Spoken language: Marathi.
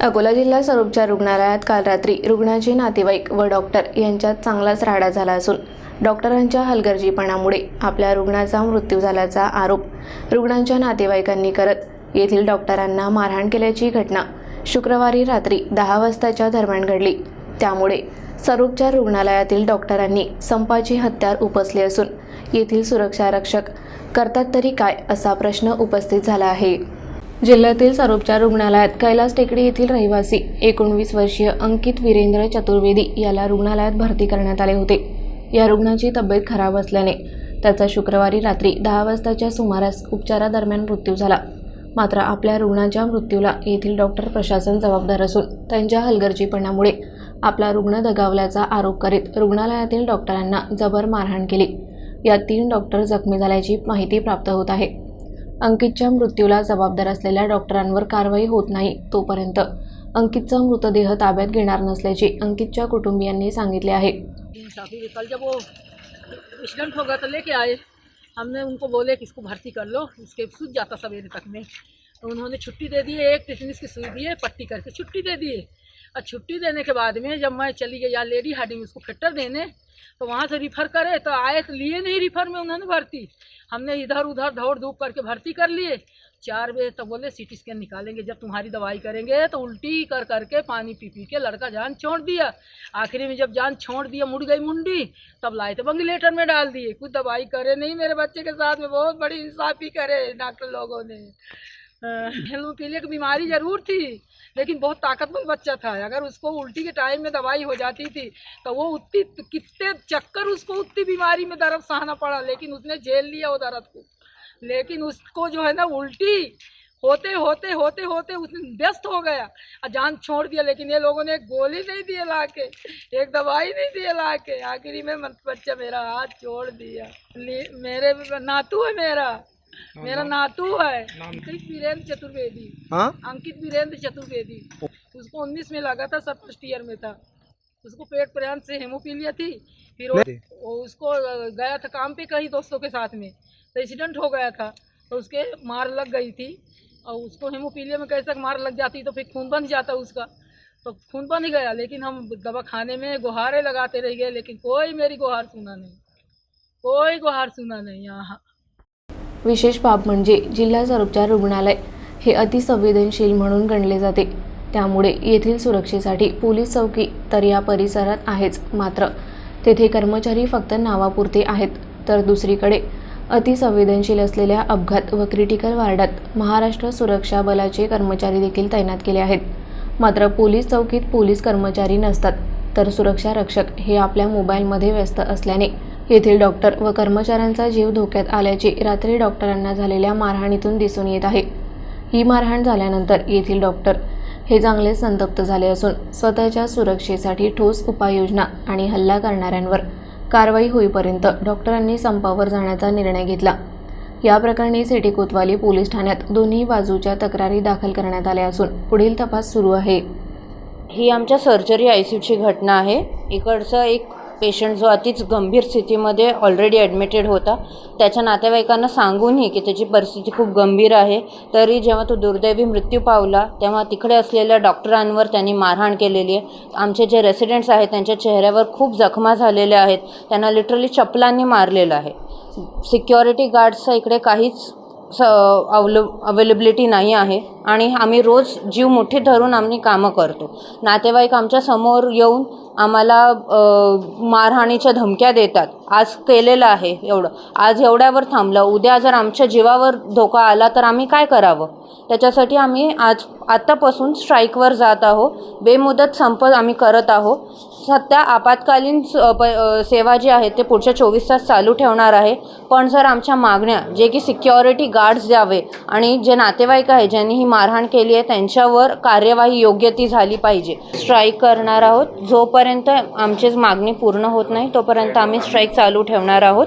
अकोला जिल्हा स्वरूपच्या रुग्णालयात काल रात्री रुग्णाचे नातेवाईक व डॉक्टर यांच्यात चांगलाच राडा झाला असून डॉक्टरांच्या हलगर्जीपणामुळे आपल्या रुग्णाचा मृत्यू झाल्याचा आरोप रुग्णांच्या नातेवाईकांनी करत येथील डॉक्टरांना मारहाण केल्याची घटना शुक्रवारी रात्री दहा वाजताच्या दरम्यान घडली. त्यामुळे सरोपचार रुग्णालयातील डॉक्टरांनी संपाची हत्यार उपसली असून येथील सुरक्षा रक्षक करतात तरी काय असा प्रश्न उपस्थित झाला आहे. जिल्ह्यातील सरोपचार रुग्णालयात कैलास टेकडी येथील रहिवासी एकोणवीस वर्षीय अंकित वीरेंद्र चतुर्वेदी याला रुग्णालयात भरती करण्यात आले होते. या रुग्णाची तब्येत खराब असल्याने त्याचा शुक्रवारी रात्री दहा वाजताच्या सुमारास उपचारादरम्यान मृत्यू झाला. मात्र आपल्या रुग्णाच्या मृत्यूला येथील डॉक्टर प्रशासन जबाबदार असून त्यांच्या हलगर्जीपणामुळे आपला रुग्ण दगावल्याचा आरोप करीत रुग्णालयातील डॉक्टरांना जबर मारहाण केली. यात तीन डॉक्टर जखमी झाल्याची माहिती प्राप्त होत आहे. अंकितच्या मृत्यूला जबाबदार असलेल्या डॉक्टरांवर कारवाई होत नाही तोपर्यंत. अंकितचा मृतदेह ताब्यात घेणार नसल्याचे अंकितच्या कुटुंबियांनी सांगितले आहे. कल जब वो एक्सीडेंट हो गया तो लेके आए. हमने उनको बोले कि इसको भर्ती कर लो इसके सूझ जाता सवेरे तक में। तो उन्होंने छुट्टी दे दी एक टिटनिस की सुई दी है, पट्टी करके छुट्टी दे दी और छुट्टी देने के बाद में जब मैं चली गई यहाँ लेडी हार्डी में उसको फिटर देने तो वहाँ से रिफ़र करे तो आए तो लिए नहीं रिफ़र में उन्होंने भर्ती। हमने इधर उधर दौड़ धूप करके भर्ती कर लिए। चार बजे तक बोले सी टी स्कैन निकालेंगे, जब तुम्हारी दवाई करेंगे। तो उल्टी कर करके पानी पी पी के लड़का जान छोड़ दिया। आखिरी में जब जान छोड़ दिया, मुड़ गई मुंडी, तब लाए तो वेंटिलेटर में डाल दिए। कुछ दवाई करे नहीं मेरे बच्चे के साथ में, बहुत बड़ी इंसाफी करे डॉक्टर लोगों ने। हेमोफीलिया की बीमारी ज़रूर थी, लेकिन बहुत ताकतवर बच्चा था। अगर उसको उल्टी के टाइम में दवाई हो जाती थी तो वो उतनी कितने चक्कर उसको उतनी बीमारी में दर्द सहना पड़ा, लेकिन उसने झेल लिया वो दर्द को। लेकिन उसको जो है ना उल्टी, होते होते होते होते उसने व्यस्त हो गया। और जान छोड़ दिया, लेकिन ये लोगों ने एक गोली नहीं दिए ला के एक दवाई नहीं दिए ला के आखिरी में बच्चा मेरा हाथ छोड़ दिया। मेरे नातू है मेरा। मेरा नातू है अंकित वीरेंद्र चतुर्वेदी। हाँ? अंकित वीरेंद्र चतुर्वेदी। उसको उन्नीस में लगा था सब फ़र्स्ट ईयर में था। उसको पेट प्रयांत से हेमोपीलिया थी फिर वो, उसको गया था काम पे कहीं दोस्तों के साथ में। तो एक्सीडेंट हो गया था तो उसके मार लग गई थी। और उसको हेमोपीलिया में कैसे मार लग जाती तो फिर खून बंद जाता उसका। तो खून बंद ही गया लेकिन हम दवा खाने में गुहारे लगाते रह गए लेकिन कोई मेरी गुहार सुना नहीं। कोई गुहार सुना नहीं यहाँ। विशेष बाब म्हणजे जिल्हा सरोपचार रुग्णालय हे अतिसंवेदनशील म्हणून गणले जाते. त्यामुळे येथील सुरक्षेसाठी पोलीस चौकी तर या परिसरात आहेच मात्र. तेथे कर्मचारी फक्त नावापुरते आहेत. तर दुसरीकडे अतिसंवेदनशील असलेल्या अपघात व क्रिटिकल वार्डात महाराष्ट्र सुरक्षा बलाचे कर्मचारी देखील तैनात केले आहेत. मात्र पोलीस चौकीत पोलीस कर्मचारी नसतात. तर सुरक्षा रक्षक हे आपल्या मोबाईलमध्ये व्यस्त असल्याने येथील डॉक्टर व कर्मचाऱ्यांचा जीव धोक्यात आल्याचे रात्री डॉक्टरांना झालेल्या मारहाणीतून दिसून येत आहे. ही मारहाण झाल्यानंतर येथील डॉक्टर हे चांगले संतप्त झाले असून स्वतःच्या सुरक्षेसाठी ठोस उपाययोजना आणि हल्ला करणाऱ्यांवर कारवाई होईपर्यंत डॉक्टरांनी संपावर जाण्याचा निर्णय घेतला. या प्रकरणी सिटी कोतवाली पोलीस ठाण्यात दोन्ही बाजूच्या तक्रारी दाखल करण्यात आल्या असून पुढील तपास सुरू आहे. ही आमच्या सर्जरी आय सी घटना आहे. इकडचं एक पेशंट जो अतिच गंभीर स्थितीमध्ये ऑलरेडी ॲडमिटेड होता त्याच्या नातेवाईकांना सांगूनही की त्याची परिस्थिती खूप गंभीर आहे. तरी जेव्हा तो दुर्दैवी मृत्यू पावला तेव्हा तिकडे असलेल्या डॉक्टरांवर त्यांनी मारहाण केलेली आहे. आमचे जे रेसिडेंट्स आहेत त्यांच्या चेहऱ्यावर खूप जखमा झालेल्या आहेत. त्यांना लिटरली चपलांनी मारलेलं आहे. सिक्युरिटी गार्ड्सचा इकडे काहीच स अवल अवेलेबिलिटी नाही आहे. आणि आम्ही रोज जीव मुठीत धरून आम्ही कामं करतो. नातेवाईक आमच्यासमोर येऊन आम्हाला मारहाणीच्या धमक्या देतात. आज केलेलं आहे एवढं. आज एवढ्यावर थांबलं. उद्या जर आमच्या जीवावर धोका आला तर आम्ही काय करावं? त्याच्यासाठी आम्ही आज आत्तापासून स्ट्राईकवर जात आहो बेमुदत संप आम्ही करत आहो सध्या आपत्कालीन स- प सेवा जी आहे ते पुढच्या चोवीस तास चालू ठेवणार आहे. पण जर आमच्या मागण्या जे की सिक्युरिटी गार्ड्स द्यावे आणि जे नातेवाईक आहे ज्यांनी ही मारहाण केली आहे त्यांच्यावर कार्यवाही योग्य ती झाली पाहिजे. स्ट्राईक करणार आहोत. जोपर्यंत आमचीच मागणी पूर्ण होत नाही तोपर्यंत आम्ही स्ट्राईक चालू ठेवणार आहोत.